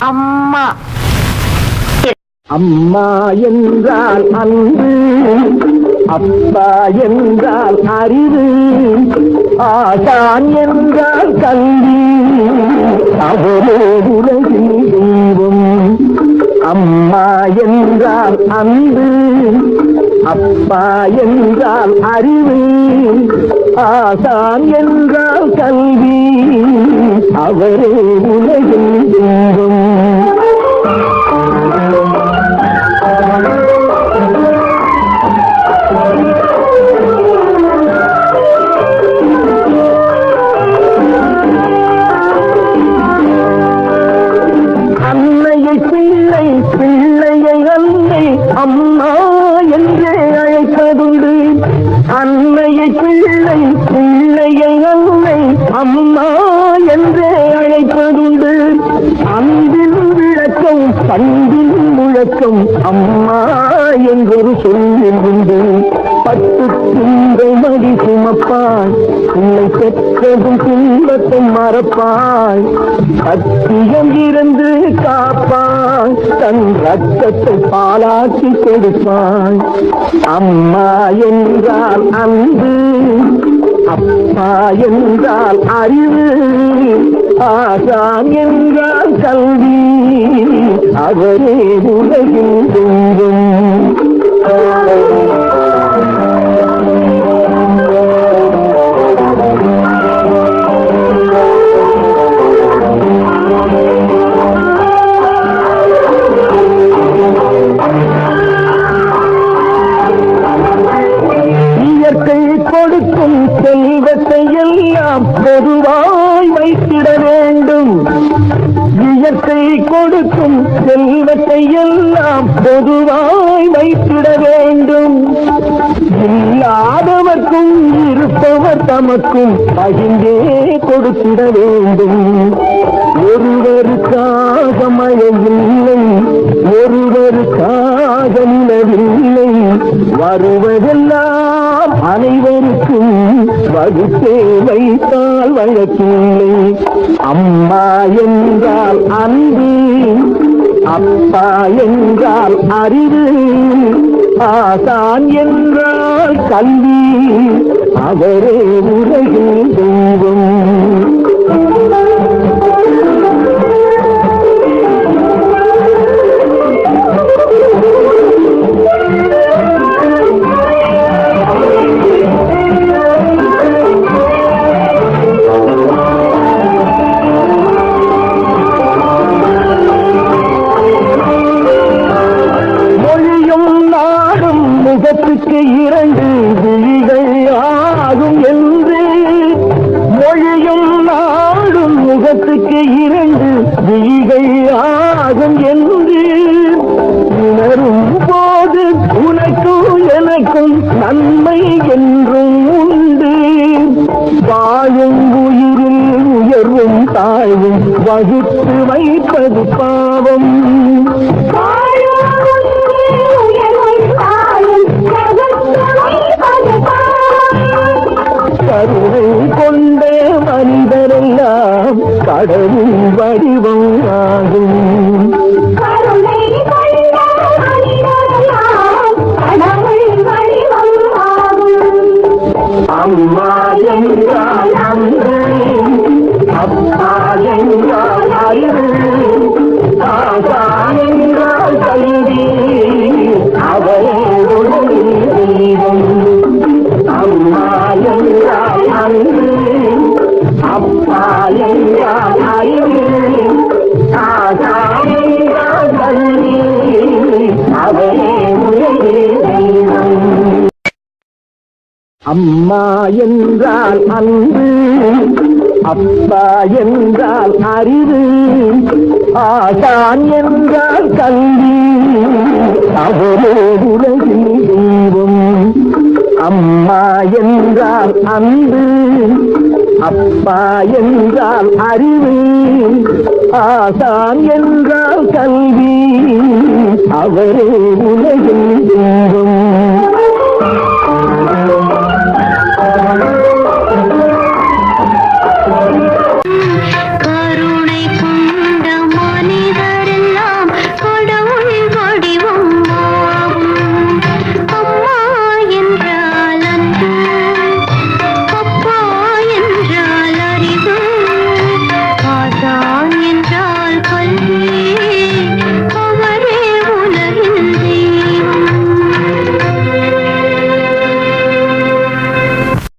அம்மா. அம்மா என்றால் அன்பு அப்பா என்றால் அறிவு ஆசான் என்றால் கல்வி அவரே உலகின் தெய்வம். அம்மா என்றால் அன்பு அப்பா என்றால் அறிவு ஆசான் என்றால் கல்வி. அவரே உலகின் தெய்வம் அம்மா என்றே அழைப்பதுண்டு. அன்பின் விளக்கம் பண்பின் முழக்கம் அம்மா என்றொரு சொல்லில் உண்டு பட்டு திங்கள் மடி சுமப்பாய் உன்னை பெற்றதும் துன்பத்தை மறப்பாய். சத்தியம் இருந்து காப்பாய் தன் ரத்தத்தை பாலாக்கி கொடுப்பாய். அம்மா என்றால் அன்பு அப்பா என்றால் அறிவு ஆசான் என்றால் கல்வி. அவரே உலகில் தெய்வம். கொடுக்கும் செல்வத்தை எல்லாம் பொதுவாய் வைத்திட வேண்டும். இயற்கை கொடுக்கும் செல்வத்தை எல்லாம் பொதுவாய் வைத்திட வேண்டும். இல்லாதவர்க்கும் இருப்பவர் தமக்கும் பகிர்ந்தே கொடுத்திட வேண்டும். ஒரு வைத்தால் வழக்கில்லை அம்மா என்றால் அன்பு அப்பா என்றால் அறிவு. ஆசான் என்றால் கல்வி அவரே உலகில் தெய்வம். நன்மை என்றும் உண்டு. வாழும் உயிரில் உயர்வும் தாழ்வும் வகுத்து வைப்பது பாவம். கருணை கொண்ட மனிதரெல்லாம் கடவுள் வடிவம் ஆகும். அம்மா என்றால் அம்மா என்றால் அன்பு அப்பா என்றால் அறிவு ஆசான் என்றால் கல்வி அவரே உலகில் தெய்வம். அம்மா என்றால் அன்பு அப்பா என்றால் அறிவு ஆசான் என்றால் கல்வி அவரே உலகில் தெய்வம்.